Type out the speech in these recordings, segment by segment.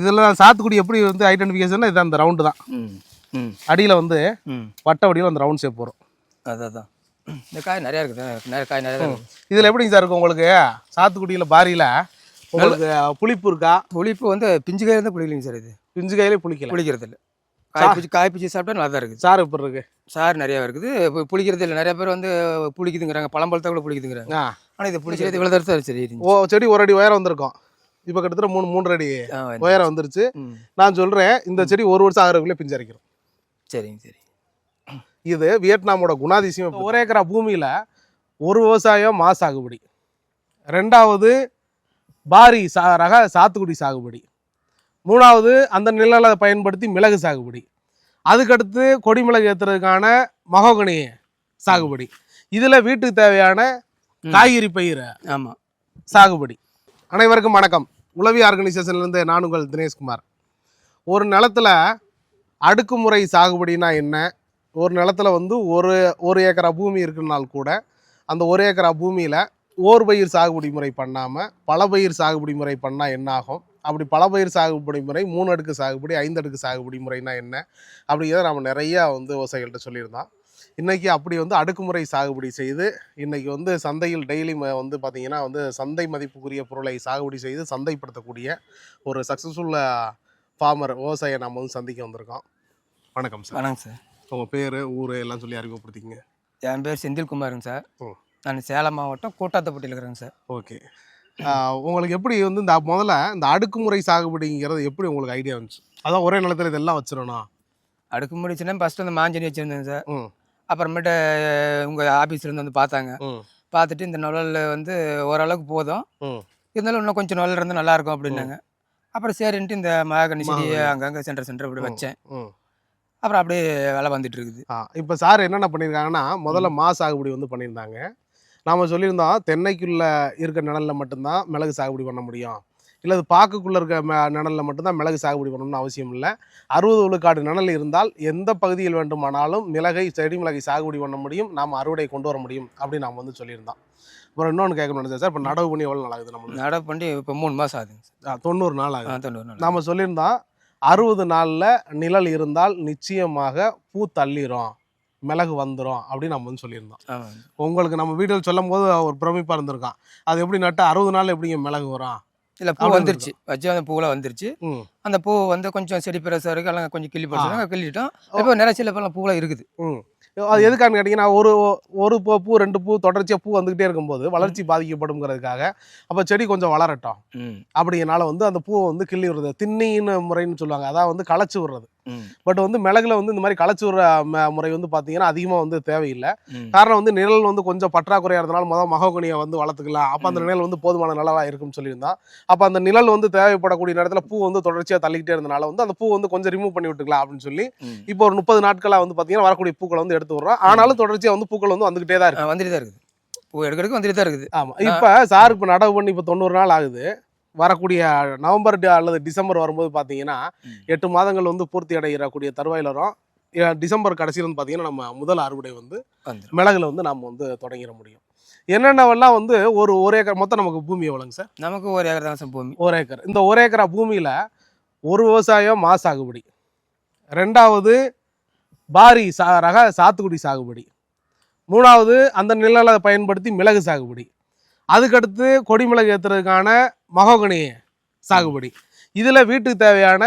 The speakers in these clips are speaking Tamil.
இதில் சாத்துக்குடி எப்படி வந்து ஐடென்டிஃபிகேஷன் இது அந்த ரவுண்டு தான். அடியில் வந்து வட்ட வடிவில் அந்த ரவுண்ட் ஷேப் வரும். அதான் இந்த காய் நிறையா இருக்குது நிறைய காய் நிறையா இருக்குது. இதில் எப்படிங்க சார் இருக்கும் உங்களுக்கு? சாத்துக்குடியில் பாரியில் உங்களுக்கு புளிப்பு இருக்கா? புளிப்பு வந்து பிஞ்சு காய் இருந்தால் புளிக்கலைங்க சார் இது. பிஞ்சு கையிலே புளிக்கல. புளிக்கிறது இல்லை காய் பிச்சு காய் பிச்சு சாப்பிட்டா நல்லா தான் இருக்குது. சாறு எப்படி இருக்கு? சார் நிறையா இருக்குது. இப்போ புளிக்கிறது இல்லை. நிறைய பேர் வந்து புளிக்குதுங்கிறாங்க. பழம்பழத்தை கூட புளிக்குதுங்கிறாங்க. ஆனால் இது புளிக்கிறது இவ்வளோ தரத்து சரி ஓ செடி ஒரு அடி உயரம் வந்திருக்கும். இப்போ கிட்டத்தட்ட மூணு மூன்றரை அடி உயரம் வந்துருச்சு. நான் சொல்கிறேன் இந்த செடி ஒரு வருஷம் ஆகிறதுக்குள்ளே பிஞ்சு அரைக்கிறோம் சரிங்க சரி. இது வியட்நாமோட குணாதிசயம் ஒரு ஏக்கரா பூமியில் ஒரு விவசாயம் மா சாகுபடி. ரெண்டாவது பாரி சா ரக சாத்துக்குடி சாகுபடி. மூணாவது அந்த நிழலை பயன்படுத்தி மிளகு சாகுபடி. அதுக்கடுத்து கொடிமிளகு ஏற்றுறதுக்கான மகோகனி சாகுபடி. இதில் வீட்டுக்கு தேவையான காய்கறி பயிர் ஆமாம் சாகுபடி. அனைவருக்கும் வணக்கம். உளவி ஆர்கனைசேஷன்லேருந்து நான் உங்கள் தினேஷ்குமார். ஒரு நிலத்தில் அடுக்குமுறை சாகுபடினா என்ன? ஒரு நிலத்துல வந்து ஒரு ஒரு ஏக்கரா பூமி இருக்குன்னால் கூட அந்த ஒரு ஏக்கரா பூமியில் ஓர் பயிர் சாகுபடி முறை பண்ணாமல் பல பயிர் சாகுபடி முறை பண்ணால் என்ன ஆகும்? அப்படி பல பயிர் சாகுபடி முறை மூணு அடுக்கு சாகுபடி ஐந்து அடுக்கு சாகுபடி முறைனா என்ன? அப்படிங்கிறத நம்ம நிறையா வந்து விவசாயிகள்கிட்ட சொல்லியிருந்தோம். இன்றைக்கி அப்படி வந்து அடுக்குமுறை சாகுபடி செய்து இன்றைக்கி வந்து சந்தையில் டெய்லி வந்து பார்த்திங்கன்னா வந்து சந்தை மதிப்புக்குரிய பொருளை சாகுபடி செய்து சந்தைப்படுத்தக்கூடிய ஒரு சக்ஸஸ்ஃபுல் ஃபார்மர் விவசாயியை நம்ம வந்து சந்திக்க வந்திருக்கோம். வணக்கம் சார். வணக்கம் சார். உங்கள் பேர் ஊர் எல்லாம் சொல்லி அறிமுகப்படுத்திங்க என் பேர் செந்தில்குமாருங்க சார். நான் சேலம் மாவட்டம் கூட்டாத்தப்பட்டியில் இருக்கிறேங்க சார். ஓகே. உங்களுக்கு எப்படி வந்து இந்த முதல்ல இந்த அடுக்குமுறை சாகுபடிங்கிறது எப்படி உங்களுக்கு ஐடியா வந்துச்சு? அதான் ஒரே நிலத்துல இதெல்லாம் வச்சிடணும். அடுக்கு முடிச்சுன்னா ஃபஸ்ட்டு வந்து மாஞ்சனி வச்சுருந்தேங்க சார். ம். அப்புறமேட்டு உங்கள் ஆஃபீஸ்லேருந்து வந்து பார்த்தாங்க. பார்த்துட்டு இந்த நிழல் வந்து ஓரளவுக்கு போதும். இருந்தாலும் இன்னும் கொஞ்சம் நிழல் இருந்தால் நல்லாயிருக்கும் அப்படின்னாங்க. அப்புறம் சரின்ட்டு இந்த மகாகனி செடியை. அங்கங்கே சென்டர் சென்டர் இப்படி வச்சேன். அப்புறம் அப்படியே வேலை வந்துட்டு இருக்குது. ஆ இப்போ சார் என்னென்ன பண்ணியிருக்காங்கன்னா முதல்ல மா. சாகுபடி வந்து பண்ணியிருந்தாங்க. நாம் சொல்லியிருந்தோம் தென்னைக்குள்ளே இருக்க நிழலில் மட்டும்தான் மிளகு சாகுபடி பண்ண முடியும். இல்லை அது பாக்குக்குள்ளே இருக்க ம நிழலில் மட்டும்தான் மிளகு சாகுபடி பண்ணணும்னு அவசியம் இல்லை. அறுபது விழுக்காடு நிழல் இருந்தால் எந்த பகுதியில் வேண்டுமானாலும் மிளகை செடி மிளகை சாகுபடி பண்ண முடியும் நாம் அறுவடை கொண்டு வர முடியும் அப்படின்னு நாம் வந்து சொல்லியிருந்தோம். அப்புறம் இன்னொன்று கேட்கணும்னு நினைச்சேன் சார் இப்போ நடவு பண்ணி எவ்வளோ நாள் ஆகுது நம்மளுக்கு? நடவு பண்ணி இப்போ மூணு மாதம் ஆகுதுங்க தொண்ணூறு நாள் ஆகுது. தொண்ணூறு நாள். நாம் சொல்லியிருந்தோம் அறுபது நாளில் நிழல் இருந்தால் நிச்சயமாக பூ தள்ளிரும் மிளகு வந்துடும் அப்படின்னு நம்ம வந்து சொல்லியிருந்தோம். உங்களுக்கு நம்ம வீடியோவில் சொல்லும் போது ஒரு பிரமிப்பாக இருந்திருக்கான். அது எப்படி நட்டு அறுபது நாள் எப்படிங்க மிளகு வரும்? இல்லை பூ வந்துருச்சு. வச்சு அந்த பூவெல்லாம் வந்துருச்சு. அந்த பூ வந்து கொஞ்சம் செடி பெருசாக இருக்குது எல்லாம் கொஞ்சம் கிள்ளி போட்டு கிள்ளிட்டோம். இப்போ நிறைய சில இப்போலாம் பூவெல்லாம் இருக்குது. அது எதுக்கான்னு கேட்டிங்கன்னா ஒரு ஒரு பூ பூ ரெண்டு பூ தொடர்ச்சியாக பூ வந்துக்கிட்டே இருக்கும்போது வளர்ச்சி பாதிக்கப்படுங்கிறதுக்காக அப்போ செடி கொஞ்சம் வளரட்டும். ம். அப்படிங்கிறனால வந்து அந்த பூவை வந்து கிள்ளி விடுறது திண்ணின்னு முறைன்னு சொல்லுவாங்க. அதாவது வந்து களைச்சி விடுறது. பட் வந்து மிளகுல வந்து இந்த மாதிரி களைச்சி விடுற ம- முறை வந்து பார்த்தீங்கன்னா அதிகமாக வந்து தேவையில்லை. காரணம் வந்து நிழல் வந்து கொஞ்சம் பற்றாக்குறையாக இருந்தனால முதல் மகோகனியை வந்து வளர்த்துக்கலாம். அப்போ அந்த நிழல் வந்து போதுமான நிலவாக இருக்கும்னு சொல்லியிருந்தான். அப்போ அந்த நிழல் வந்து தேவைப்படக்கூடிய நேரத்தில் பூ வந்து தொடர்ச்சியாக தள்ளிக்கிட்டே இருந்தனால வந்து அந்த பூ வந்து கொஞ்சம் ரிமூவ் பண்ணி விட்டுக்கலாம் அப்படின்னு சொல்லி இப்போ ஒரு முப்பது நாட்களாக வந்து பார்த்தீங்கன்னா வரக்கூடிய பூக்களை வந்து எடுத்து விடுறோம். ஆனாலும் தொடர்ச்சியாக வந்து பூக்கள் வந்து வந்துகிட்டே தான் இருக்கு. வந்துட்டு தான் இருக்குது. பூ எடுக்கிறதுக்கு வந்துட்டு தான் இருக்குது. ஆமாம் இப்போ சார் இப்போ நடவு பண்ணி இப்போ தொண்ணூறு நாள் ஆகுது. வரக்கூடிய நவம்பர் அல்லது டிசம்பர் வரும்போது பார்த்தீங்கன்னா. எட்டு மாதங்கள் வந்து பூர்த்தி அடைகிறக்கூடிய தருவாயில் வரும் டிசம்பர் கடைசியில் வந்து பார்த்தீங்கன்னா நம்ம முதல் அறுவடை வந்து மிளகுல வந்து நம்ம வந்து தொடங்கிட முடியும். என்னென்னவெல்லாம் வந்து ஒரு ஒரு ஏக்கர் மொத்தம் நமக்கு பூமி எவ்வளோங்க சார்? நமக்கு ஒரு ஏக்கர் தான் சார் பூமி. ஒரு ஏக்கர். இந்த ஒரு ஏக்கரா பூமியில் ஒரு விவசாயம் மா சாகுபடி. ரெண்டாவது பாரி சா ரக சாத்துக்குடி சாகுபடி. மூணாவது அந்த நிழலை பயன்படுத்தி மிளகு சாகுபடி. அதுக்கடுத்து கொடிமிளகு ஏற்றுறதுக்கான மகோகனி சாகுபடி. இதில் வீட்டுக்கு தேவையான.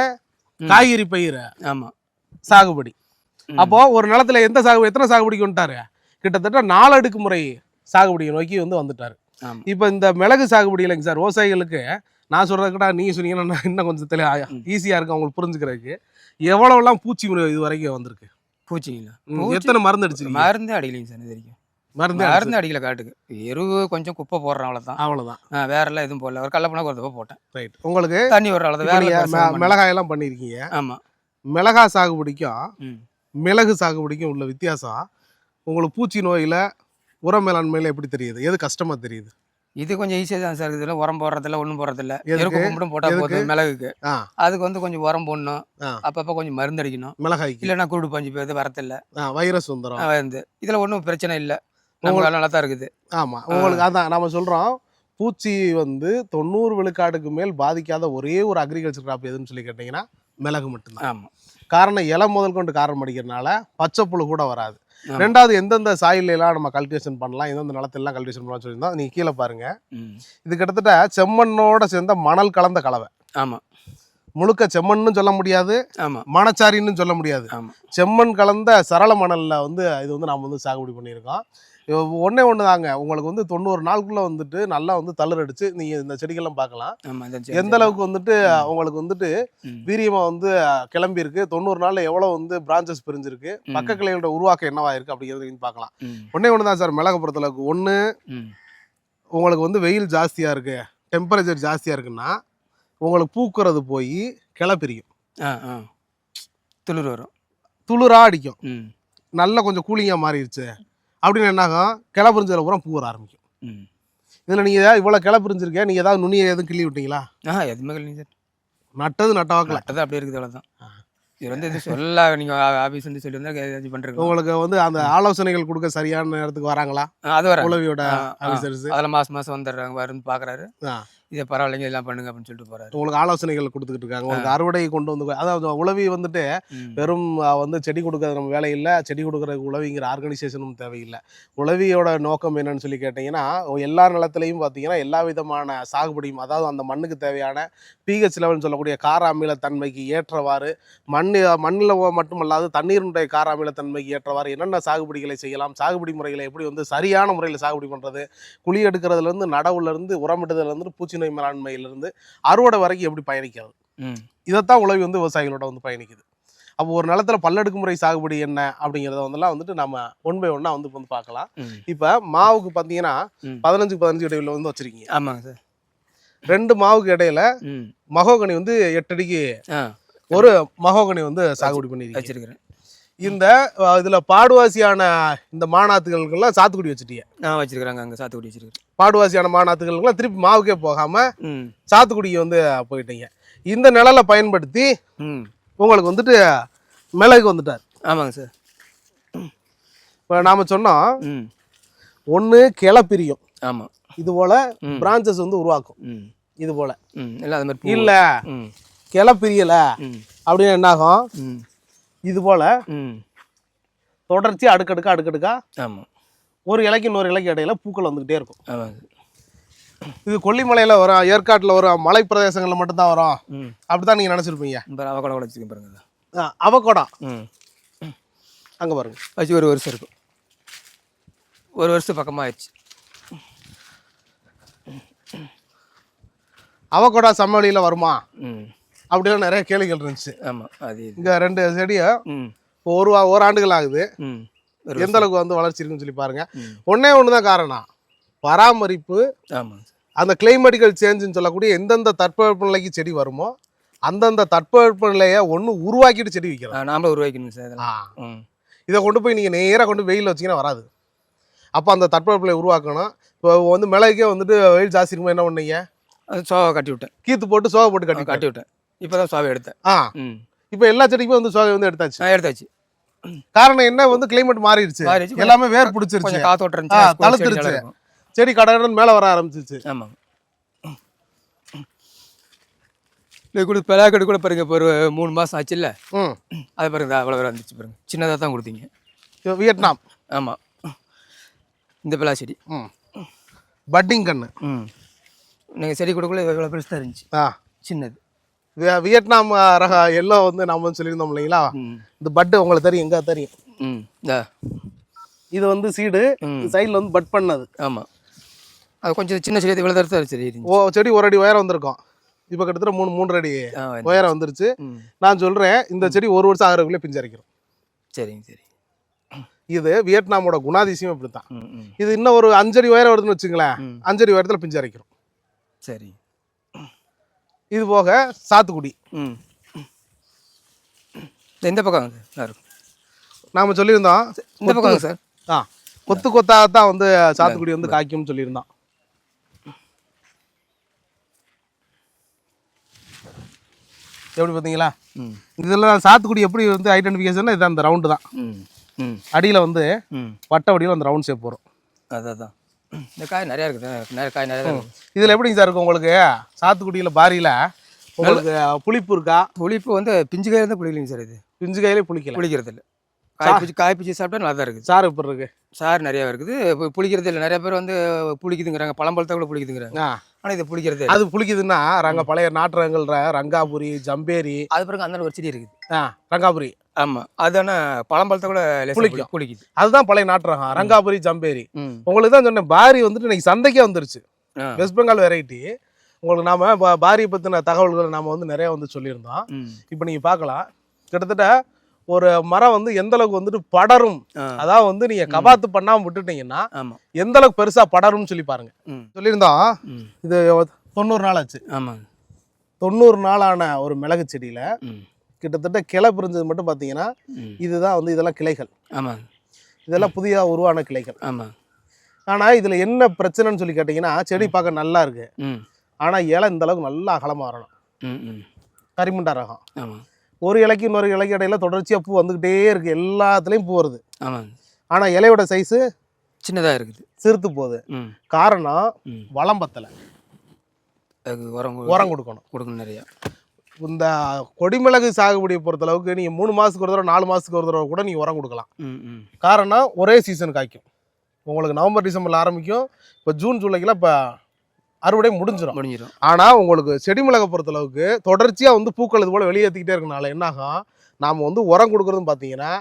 காய்கறி பயிர் ஆமாம் சாகுபடி. அப்போ ஒரு நிலத்துல எந்த சாகுபடி எத்தனை சாகுபடிக்கு வந்துட்டாரு? கிட்டத்தட்ட நாலு அடுக்கு முறை சாகுபடியை நோக்கி வந்து வந்துட்டாரு. இப்போ இந்த மிளகு சாகுபடி இல்லைங்க சார் விவசாயிகளுக்கு நான் சொல்றது கூட நீங்க சொன்னீங்கன்னா நான் இன்னும் கொஞ்சம் தெளி ம். ஈஸியா இருக்கும் அவங்களுக்கு புரிஞ்சுக்கிறதுக்கு. எவ்வளவுலாம் பூச்சி முறை இது வரைக்கும் வந்திருக்கு? பூச்சிங்களா? எத்தனை மருந்து அடிச்சிருக்கீங்க? மருந்தே அடிக்கலைங்க சார் இது வரைக்கும். மருந்து மருந்து அடிக்கல காட்டுக்கு. எருவு கொஞ்சம் குப்பை போடுறோம் அவ்வளோதான் அவ்வளவுதான். வேற எல்லாம் எதுவும் போடல. ஒரு கடலப்பணம் ஒரு போட்டேன். ரைட் உங்களுக்கு தண்ணி ஒரு அவ்வளோதான் வேற நீங்க எல்லாம் பண்ணியிருக்கீங்க ஆமாம் மிளகா சாகுபடிக்கும் மிளகு சாகுபடிக்கும் உள்ள வித்தியாசம் உங்களுக்கு பூச்சி நோயில உர மேலாண்மையில எப்படி தெரியுது? எது கஷ்டமா தெரியுது? இது கொஞ்சம் ஈஸியாக தான் சார் இதில் உரம் போடுறதில்ல ஒன்றும் போடுறதில்ல? எருக்கு மட்டும் போட்டால்? போதும் மிளகுக்கு. அதுக்கு வந்து கொஞ்சம் உரம் போடணும். அப்பப்போ கொஞ்சம் மருந்து அடிக்கணும். மிளகாய்க்கு. இல்லைன்னா குருடு பஞ்சு போய் வரதில்ல ஆ, வைரஸ் வந்துடும் வந்து. இதில் ஒன்றும் பிரச்சனை இல்லை. நமக்கு நல்லா தான் இருக்குது. ஆமா. உங்களுக்கு அதான் நம்ம சொல்றோம். பூச்சி வந்து தொண்ணூறு விழுக்காடுக்கு மேல் பாதிக்காத ஒரே ஒரு அக்ரிகல்ச்சர் கிராப் எதுன்னு சொல்லி கேட்டிங்கன்னா மிளகு மட்டும்தான். ஆமாம் காரணம் இலை முதல் கொண்டு காரணம் அடிக்கிறதுனால பச்சை புழு கூட வராது. ரெண்டாவது எந்தெந்த சாயில எல்லாம் நம்ம கல்டிவேஷன் பண்ணலாம் எந்தெந்த நிலத்திலாம் கல்டிவேஷன் பண்ணலாம் சொல்லியிருந்தோம். நீங்க கீழே பாருங்க. இது கிட்டத்தட்ட செம்மண்ணோட சேர்ந்த மணல் கலந்த கலவை. ஆமாம் முழுக்க செம்மண்ணும் சொல்ல முடியாது மணச்சாரின்னு சொல்ல முடியாது. செம்மண் கலந்த சரள மணல்ல வந்து இது வந்து நாம் வந்து சாகுபடி பண்ணியிருக்கோம். ஒண்ணே ஒன்று தாங்க. உங்களுக்கு வந்து தொண்ணூறு நாளுக்குள்ள வந்துட்டு நல்லா வந்து தளிர் அடிச்சு நீங்க இந்த செடிகள்லாம் பார்க்கலாம். எந்த அளவுக்கு வந்துட்டு உங்களுக்கு வந்துட்டு ம். வீரியமா வந்து கிளம்பி இருக்கு தொண்ணூறு நாள்ல எவ்வளவு வந்து பிரான்ச்சஸ் பிரிஞ்சிருக்கு. பக்க கிளைகளோட உருவாக்கம் என்னவா இருக்கு அப்படிங்கிறத பார்க்கலாம். ஒண்ணே ஒன்று தான் சார் மிளகு பொறுத்தளவுக்கு. ஒன்று உங்களுக்கு வந்து வெயில் ஜாஸ்தியா இருக்கு. டெம்பரேச்சர் ஜாஸ்தியா இருக்குன்னா உங்களுக்கு பூக்கிறது போய் கிளை பிரியும் ஆ ஆ. துளிர் வரும். துளிரா அடிக்கும். ம். நல்லா கொஞ்சம் கூலிங்கா மாறிடுச்சு அப்படின்னு என்னாகும்? கிளை பிரிஞ்சதுல பூரா பூ வர ஆரம்பிக்கும். ம். இதுல நீங்க ஏதாவது இவ்வளவு கிளை பிரிஞ்சிருக்கேன் நீங்க ஏதாவது நுனியை எதுவும் கிள்ளி விட்டீங்களா? ஆ எதுவுமே இல்லைங்க சார் நட்டது நட்டவாக்கல நட்டது அப்படியே இருக்குது அவ்வளோதான் இது வந்து இது சொல்ல நீங்கள் ஆஃபீஸ் வந்து சொல்லி வந்தால் ஏதாச்சும் பண்ணுறீங்க உங்களுக்கு வந்து அந்த ஆலோசனைகள் கொடுக்க சரியான நேரத்துக்கு வராங்களா? அது வர உளவியோட. ஆஃபீஸர்ஸ் அதில் மாதம் மாதம் வந்துடுறாங்க வருன்னு பார்க்குறாரு. இதை பரவாயில்லைங்க இதெல்லாம் பண்ணுங்க அப்படின்னு சொல்லிட்டு போகிறாரு உங்களுக்கு ஆலோசனைகள் கொடுத்துக்கிட்டு இருக்காங்க. உங்களுக்கு அறுவடை கொண்டு வந்து அதாவது உளவி வந்துட்டு வெறும் வந்து செடி கொடுக்கறது நம்ம வேலை இல்லை செடி கொடுக்கறதுக்கு உளவிங்கிற ஆர்கனைசேஷனும் தேவையில்லை. உளவியோட நோக்கம் என்னன்னு சொல்லி கேட்டிங்கன்னா எல்லா நிலத்துலையும் பார்த்தீங்கன்னா எல்லா விதமான சாகுபடியும் அதாவது அந்த மண்ணுக்கு தேவையான பிஹெச் லெவல்னு சொல்லக்கூடிய கார அமில தன்மைக்கு ஏற்றவாறு மண் மண்ணில் மட்டுமல்லாது தண்ணீரினுடைய கார அமில தன்மைக்கு ஏற்றவாறு என்னென்ன சாகுபடிகளை செய்யலாம் சாகுபடி முறைகளை எப்படி வந்து சரியான முறையில் சாகுபடி பண்ணுறது குழி எடுக்கிறதுலேருந்து நடவுலேருந்து உரமிடுதலேருந்து பூச்சி நோய் மேலாண்மையிலேருந்து அறுவடை வரைக்கும் எப்படி பயணிக்கிறது? இதைத்தான் உழவி வந்து விவசாயிகளோட வந்து பயணிக்குது. அப்போ ஒரு நிலத்துல பல்லடுக்கு முறை சாகுபடி என்ன அப்படிங்கிறத வந்துலாம் வந்துட்டு நம்ம ஒன் பை ஒன்னா வந்து வந்து பார்க்கலாம். இப்போ மாவுக்கு பார்த்தீங்கன்னா ம். பதினஞ்சுக்கு பதினஞ்சு இடைவெளியில் வந்து வச்சிருக்கீங்க. ஆமாங்க சார். ரெண்டு மாவுக்கு இடையில மகோகனி வந்து எட்டு அடிக்கு ஒரு மகோகனி வந்து சாகுபடி பண்ணிருக்கீங்க. வச்சிருக்கிறேன். இந்த இதுல பாடுவாசியான இந்த மாநாத்துகளுக்கெல்லாம் சாத்துக்குடி வச்சுட்டீங்க நான் வச்சிருக்கிறேங்க அங்கே சாத்துக்குடி வச்சிருக்கிறேன் பாடுவாசியான மாநாத்துகளுக்கெல்லாம் திருப்பி மாவுக்கே போகாம ம். சாத்துக்குடிக்கு வந்து போயிட்டீங்க. இந்த நிழலை பயன்படுத்தி உங்களுக்கு வந்துட்டு மிளகு வந்துட்டார். ஆமாங்க சார். இப்போ நாம சொன்னோம் ஒன்று கிளை பிரியும் ஆமாம் இது போல ம். பிரான்ச்சஸ் வந்து உருவாக்கும். இது போல இல்லை அது மாதிரி இல்ல. கிளை பிரியல அப்படின்னு என்னாகும்? இது போல ம். தொடர்ச்சி அடுக்கடுக்கா அடுக்கடுக்கா ஆமாம் ஒரு இலைக்கு இன்னொரு இலைக்கு இடையில பூக்கள் வந்துகிட்டே இருக்கும். இது கொல்லிமலையில வரும் ஏற்காட்டுல வரும் மலை பிரதேசங்கள்ல மட்டும்தான் வரும். ம். அப்படிதான் நீங்க நினைச்சிருப்பீங்க? இப்போ அவ கூட வச்சுருக்கேன் பாருங்க. ஆ, அவகோடா? ம். அங்க பாருங்க. வச்சு ஒரு வருஷம் இருக்கும். ஒரு வருஷம் பக்கமாக ஆயிடுச்சு. அவகோடா சமவெளியில வருமா? ம். அப்படிலாம் நிறைய கேள்விகள் இருந்துச்சு. ஆமாம் அது இங்க ரெண்டு செடியை ம். இப்போ ஒரு ஒரு ஆண்டுகள் ஆகுது எந்த அளவுக்கு வந்து வளர்ச்சி இருக்குன்னு சொல்லி பாருங்க. ம். ஒண்ணே ஒண்ணுதான் காரணம். பராமரிப்பு ஆமாங்க அந்த கிளைமேட்டிக்கல் சேஞ்சுன்னு சொல்லக்கூடிய எந்தெந்த தட்பவெப்ப நிலைக்கு செடி வருமோ அந்தந்த தட்பவெப்ப நிலையை ஒன்று உருவாக்கிட்டு செடி வைக்கிறோம். ஆ, நாமளும் உருவாக்கணும் சார் ம். இதை கொண்டு போய் நீங்கள் நேராக கொண்டு வெயில் வச்சீங்கன்னா வராது. அப்போ அந்த தட்பவெப்ப நிலையை உருவாக்கணும். இப்போ வந்து மிளகுக்கே வந்துட்டு வெயில் ஜாஸ்தி இருக்கும்போது என்ன பண்ணீங்க சோவை கட்டி விட்டேன். கீத்து போட்டு சோகை போட்டு கட்டி கட்டி விட்டேன். இப்போ தான் சோவை எடுத்தேன். ஆ. ம். இப்போ எல்லா செடிக்குமே வந்து சோகை வந்து எடுத்தாச்சு. நான் எடுத்தாச்சு. காரணம் என்ன? வந்து கிளைமேட் மாறிடுச்சு. எல்லாமே வேர் பிடிச்சிருச்சு. காத்தோட்டம் கொஞ்சம் செடி கடகடன்னு மேலே வர ஆரம்பிச்சிச்சு ஆமாங்க இது கூட பெலாக்கடு கூட பாருங்க இப்போ ஒரு மூணு மாதம் ஆச்சுல்ல. ம். அது பாருங்க அவ்வளோ வேறு வந்துச்சு பாருங்க. சின்னதாக தான் கொடுத்தீங்க. வியட்நாம். ஆமாம் இந்த பெலா செடி. ம். பட்டிங் கண்ணு ம். நீங்கள் செடி கொடுக்கல இவ்வளோ பெருசு தான் இருந்துச்சு. ஆ. சின்னது. வியட்நாம் ரக எல்லோ வந்து நம்ம சொல்லியிருந்தோம் இல்லைங்களா? இந்த பட்டு உங்களுக்கு தெரியும் எங்க தெரியும். இது வந்து சீடு. சைடில் வந்து பட் பண்ணது. ஆமாம் அது கொஞ்சம் சின்ன செடி இவ்வளோ தரத்து சரி ஓ செடி ஒரு அடி உயரம் வந்திருக்கும். இப்போ கிட்டத்தட்ட மூணு மூன்றரை அடி உயரம் வந்துருச்சு. நான் சொல்றேன் இந்த செடி ஒரு வருஷம் ஆகிறதுக்குள்ளே பிஞ்சு அரைக்கிறோம் சரிங்க சரி. இது வியட்நாமோட குணாதிசயம் இப்படித்தான். ம் ம். இது இன்னும் ஒரு அஞ்சடி உயரம் வருதுன்னு வச்சுங்களேன். அஞ்சடி உயரத்தில் பிஞ்சு அரைக்கிறோம் சரி. இது போக சாத்துக்குடி. ம். இந்த பக்கம் சார் நாம சொல்லியிருந்தோம் இந்த பக்கம் சார். ஆ கொத்து கொத்தாக தான் வந்து சாத்துக்குடி வந்து காய்க்கும்னு சொல்லியிருந்தோம். எப்படி பார்த்தீங்களா? ம். இதில் சாத்துக்குடி எப்படி வந்து ஐடென்டிஃபிகேஷன் இது அந்த ரவுண்டு தான். ம். ம். அடியில் வந்து வட்ட வடிவில் அந்த ரவுண்ட் ஷேப் வரும். அதான். இந்த காய் நிறையா இருக்குது. நிறைய காய் நிறையா இருக்குது. இதில் எப்படிங்க சார் இருக்கும் உங்களுக்கு? சாத்துக்குடியில் பாரியில்? உங்களுக்கு புளிப்பு இருக்கா? புளிப்பு வந்து பிஞ்சு காய் இருந்தால் புளிக்கலைங்க சார் இது. பிஞ்சு கையிலே புளிக்கல. புளிக்கிறது இல்லை காய் பிச்சு காய் பிச்சு சாப்பிட்டா நல்லா தான் இருக்குது. சாறு இப்படி இருக்கு? சார் நிறையா இருக்குது. இப்போ புளிக்கிறது இல்லை நிறைய பேர் வந்து புளிக்குதுங்கிறாங்க. பழம்பழத்தை கூட புளிக்குதுங்கிறாங்க. ஆனால் இது புளிக்கிறது. அது புளிக்குதுன்னா ரங்க பழைய நாட்டு ரங்காபுரி ஜம்பேரி. அது பிறகு அந்த ஒரு செடி இருக்குது. ஆ ரங்காபுரி. ஆமாம் அது ஆனால் பழம்பழத்தை கூட புளிக்கும். புளி- புளிக்குது. அதுதான் பழைய நாட்டு ரகம் ரங்காபுரி ஜம்பேரி. உங்களுக்கு தான் சொன்னேன் பாரி வந்துட்டு இன்னைக்கு சந்தைக்கே வந்துருச்சு. வெஸ்ட் பெங்கால் வெரைட்டி. உங்களுக்கு நாம பாரியை பற்றின தகவல்களை நாம வந்து நிறைய வந்து சொல்லியிருந்தோம். இப்போ நீங்கள் பார்க்கலாம். கிட்டத்தட்ட ஒரு மரம் வந்து எந்த அளவுக்கு வந்துட்டு படரும். அதாவது வந்து நீங்க கபாத்து பண்ணாம விட்டுட்டீங்கன்னா ஆமாம் எந்த அளவுக்கு பெருசா படரும்னு சொல்லி பாருங்க. சொல்லியிருந்தோம் இது தொண்ணூறு நாள் ஆச்சு. ஆமாங்க தொண்ணூறு நாளான ஒரு மிளகு செடியில கிட்டத்தட்ட கிளை பிரிஞ்சது மட்டும் பார்த்தீங்கன்னா இதுதான் வந்து இதெல்லாம் கிளைகள். ஆமாங்க இதெல்லாம் புதிய உருவான கிளைகள். ஆமாங்க ஆனா இதுல என்ன பிரச்சனைன்னு சொல்லி கேட்டிங்கன்னா செடி பார்க்க நல்லா இருக்கு. ம். ஆனா இலை இந்த அளவுக்கு நல்லா அகலமா வரணும். கரிமுண்டா ரகம். ஆமாம் ஒரு இலைக்கு இன்னொரு இலைக்கு இடையில தொடர்ச்சியா பூ வந்துகிட்டே இருக்கு. எல்லாத்துலயும் பூ வருது. ஆமாங்க. ஆனா இலையோட சைஸு சின்னதாக இருக்குது. சிறுத்து போகுது. காரணம் வளம் பத்தல. உரம் உரம் கொடுக்கணும். கொடுக்கணும் நிறையா. இந்த கொடிமிளகு சாகுபடியை பொறுத்தளவுக்கு நீங்கள் மூணு மாதத்துக்கு ஒரு தடவை நாலு மாதத்துக்கு ஒரு தடவை கூட நீங்கள் உரம் கொடுக்கலாம். காரணம் ஒரே சீசன் காய்க்கும். உங்களுக்கு நவம்பர் டிசம்பரில் ஆரம்பிக்கும். இப்போ ஜூன் ஜூலைக்கெல்லாம் இப்போ அறுவடை முடிஞ்சிடும் முடிஞ்சிடும் ஆனால் உங்களுக்கு செடி மிளகை பொறுத்தளவுக்கு தொடர்ச்சியாக வந்து பூக்கள் இது போல் வெளியேற்றிக்கிட்டே இருக்கனால என்னாகும் நாம் வந்து உரம் கொடுக்குறதுன்னு பார்த்தீங்கன்னா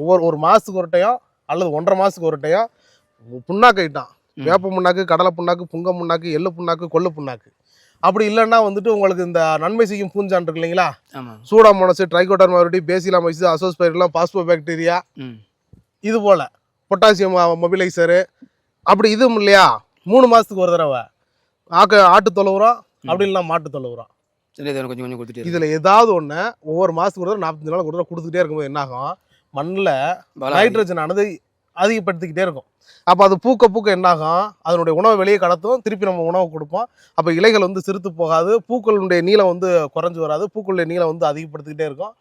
ஒவ்வொரு ஒரு மாதத்துக்கு ஒரு டைம் அல்லது ஒன்றரை மாதத்துக்கு ஒரு டைம் புண்ணாக்கு ஐட்டம். வேப்ப புண்ணாக்கு கடலை புண்ணாக்கு புங்க புண்ணாக்கு எள்ளு புண்ணாக்கு கொள்ளு புண்ணாக்கு. அப்படி இல்லைன்னா வந்துட்டு உங்களுக்கு இந்த நன்மை செய்யும் பூஞ்சான் இருக்கு இல்லைங்களா? சூடாமோனஸ் ட்ரைகோடர்மாவிட்டி பேசிலாமைஸ் அசோஸ்பைரிலாம் பாஸ்போ பாக்டீரியா இது போல் பொட்டாசியம் மொபிலைசரு அப்படி இதுவும் இல்லையா? மூணு மாதத்துக்கு ஒரு தடவை. ஆக்க ஆட்டு தொலை உரம் அப்படி இல்லைனா மாட்டு தொலை உரம் சரி இதை கொஞ்சம் கொஞ்சம் கொடுத்துட்டே இதில் ஏதாவது ஒன்று ஒவ்வொரு மாதத்துக்கு ஒரு நாற்பத்தஞ்சு நாள் ஒரு தடவை கொடுத்துக்கிட்டே இருக்கும்போது என்னாகும் மண்ணில் நைட்ரஜன் ஆனது அதிகப்படுத்திக்கிட்டே இருக்கும். அப்போ அது பூக்க பூக்க என்னாகும் அதனுடைய உணவை வெளியே கடத்தும் திருப்பி நம்ம உணவு கொடுப்போம். அப்போ இலைகள் வந்து சிறுத்து போகாது பூக்களுடைய நீளம் வந்து குறைஞ்சு வராது பூக்களுடைய நீளம் வந்து அதிகப்படுத்திக்கிட்டே இருக்கும்.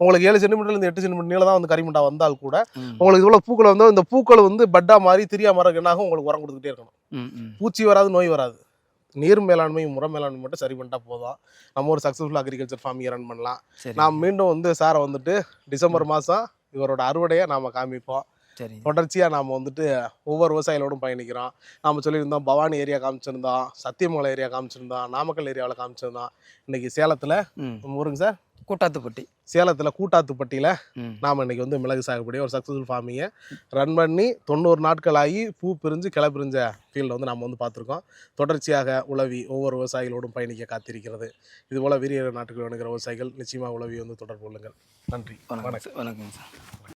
உங்களுக்கு ஏழு சென்டிமீட்டர்லேருந்து எட்டு சென்டிமீட்டர் நீளம் தான் வந்து கரிமுண்டா வந்தால் கூட உங்களுக்கு இவ்வளோ பூக்கள் வந்து இந்த பூக்கள் வந்து பட்டா மாதிரி திரியா மரம் என்னாகும் உங்களுக்கு உரம் கொடுத்துக்கிட்டே இருக்கணும். பூச்சி வராது நோய் வராது. நீர் மேலாண்மை முறை மேலாண்மை மட்டும் சரி பண்ணிட்டா போதும். நம்ம ஒரு சக்ஸஸ்ஃபுல் அக்ரிகல்ச்சர் ஃபார்மிங் ரன் பண்ணலாம். நாம் மீண்டும் வந்து சாரை வந்துட்டு டிசம்பர் மாதம் இவரோட அறுவடையை நாம் காமிப்போம். சரி. தொடர்ச்சியாக நாம் வந்துட்டு ஒவ்வொரு விவசாயிகளோடும் பயணிக்கிறோம். நாம் சொல்லியிருந்தோம் பவானி ஏரியா காமிச்சிருந்தோம் சத்தியமங்கலம் ஏரியா காமிச்சிருந்தோம் நாமக்கல் ஏரியாவில் காமிச்சிருந்தோம். இன்னைக்கு சேலத்தில் ம். ஊருங்க சார் கூட்டாத்துப்பட்டி. சேலத்தில் கூட்டாத்துப்பட்டியில் நாம் இன்னைக்கு வந்து மிளகு சாகுபடி ஒரு சக்ஸஸ்ஃபுல் ஃபார்மிங்கை ரன் பண்ணி தொண்ணூறு நாட்கள் ஆகி பூ பிரிஞ்சு கிளை பிரிஞ்ச ஃபீல்டை வந்து நம்ம வந்து பார்த்துருக்கோம். தொடர்ச்சியாக உழவி ஒவ்வொரு விவசாயிகளோடும் பயணிக்க காத்திருக்கிறது. இதுபோல் வீரிய நாட்டுக்கு வேணுங்கிற விவசாயிகள் நிச்சயமாக உழவி வந்து தொடர்பு கொள்ளுங்கள். நன்றி. வணக்கம் சார். வணக்கங்க சார்.